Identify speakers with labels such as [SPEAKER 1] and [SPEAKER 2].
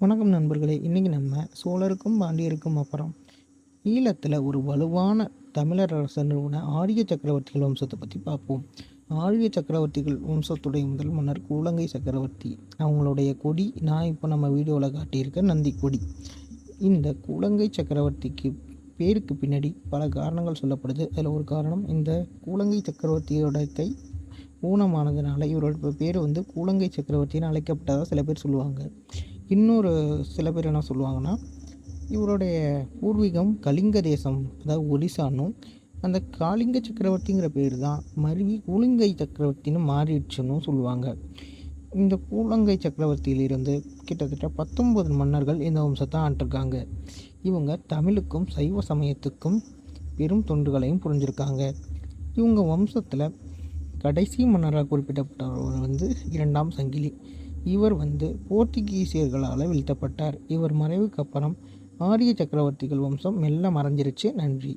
[SPEAKER 1] வணக்கம் நண்பர்களே இன்றைக்கி நம்ம சோழருக்கும் பாண்டியருக்கும் அப்புறம் ஈழத்தில் ஒரு வலுவான தமிழர் அரசர் நிறுவன ஆரிய சக்கரவர்த்திகள் வம்சத்தை பற்றி பார்ப்போம். ஆரிய சக்கரவர்த்திகள் வம்சத்துடைய முதல் மன்னர் கூலங்கை சக்கரவர்த்தி. அவங்களுடைய கொடி நான் இப்போ நம்ம வீடியோவில் காட்டியிருக்க நந்தி கொடி. இந்த கூலங்கை சக்கரவர்த்திக்கு பேருக்கு பின்னாடி பல காரணங்கள் சொல்லப்படுது. அதில் ஒரு காரணம் இந்த கூலங்கை சக்கரவர்த்தியோட கை ஊனமானதுனால இவரோட பேர் வந்து கூலங்கை சக்கரவர்த்தின்னு அழைக்கப்பட்டதாக சில பேர் சொல்லுவாங்க. இன்னொரு சில பேர் என்ன சொல்லுவாங்கன்னா இவருடைய பூர்வீகம் கலிங்க தேசம் அதாவது ஒடிசானும் அந்த காளிங்க சக்கரவர்த்திங்கிற பேர் தான் மருவி கூலிங்கை சக்கரவர்த்தின்னு மாறிடுச்சுன்னு சொல்லுவாங்க. இந்த கூலங்கை சக்கரவர்த்தியிலிருந்து கிட்டத்தட்ட பத்தொன்பது மன்னர்கள் இந்த வம்சத்தை ஆண்டிருக்காங்க. இவங்க தமிழுக்கும் சைவ சமயத்துக்கும் பெரும் தொண்டுகளையும் புரிஞ்சிருக்காங்க. இவங்க வம்சத்தில் கடைசி மன்னராக குறிப்பிடப்பட்டவர் வந்து இரண்டாம் சங்கிலி. இவர் வந்து போர்த்துகீசியர்களால் வீழ்த்தப்பட்டார் இவர் மறைவுக்கு அப்புறம் ஆரிய சக்கரவர்த்திகள் வம்சம் மெல்ல மறைஞ்சிருச்சு. நன்றி.